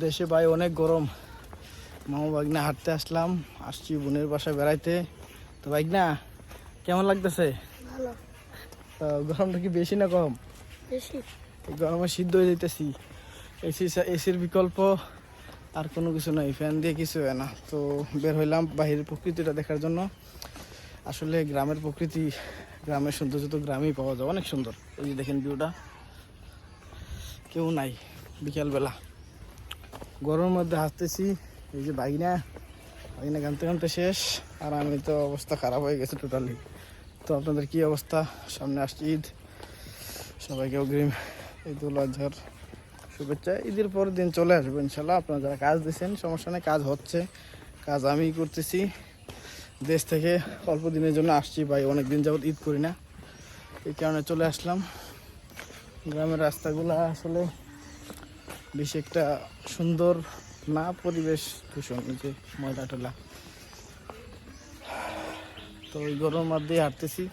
দেশে ভাই অনেক গরম। মামা বাগনা হাঁটতে আসলাম আসছি বোনের বাসায় বেড়াইতে। তো বাগনা কেমন লাগতেছে? গরমটা কি বেশি না কম? বেশি। গরমে সিদ্ধ হয়ে যেতেছি এসি এসির বিকল্প আর কোনো কিছু নাই ফ্যান দিয়ে কিছু হয় না। তো বের হইলাম বাহিরের প্রকৃতিটা দেখার জন্য। আসলে গ্রামের প্রকৃতি গ্রামের সৌন্দর্য তো গ্রামেই পাওয়া যায় অনেক সুন্দর। এই যে দেখেন ভিউটা কেউ নাই বিকালবেলা। গরমের মধ্যে হাসতেছি এই যে বাইনা বাইনা গানতে গানতে শেষ। আর আমি তো অবস্থা খারাপ হয়ে গেছে টোটালি তো আপনাদের কি অবস্থা? সামনে আসছে ঈদ। সবাইকে অগ্রিম ঈদ উল আজহার শুভেচ্ছা। ঈদের পর দিন চলে আসব ইনশাল্লাহ আপনারা যারা কাজ দিয়েছেন, সমস্যা নেই, কাজ হচ্ছে। কাজ আমি করতেছি। দেশ থেকে অল্প দিনের জন্য আসছি ভাই অনেক দিন যাবত ঈদ করি না। এই কারণে চলে আসলাম। গ্রামের রাস্তাগুলো আসলে বেশি একটা সুন্দর না পরিবেশ দূষণ, এই যে ময়লা টলা তো ওই গরমের মধ্যেই হাঁটতেছি।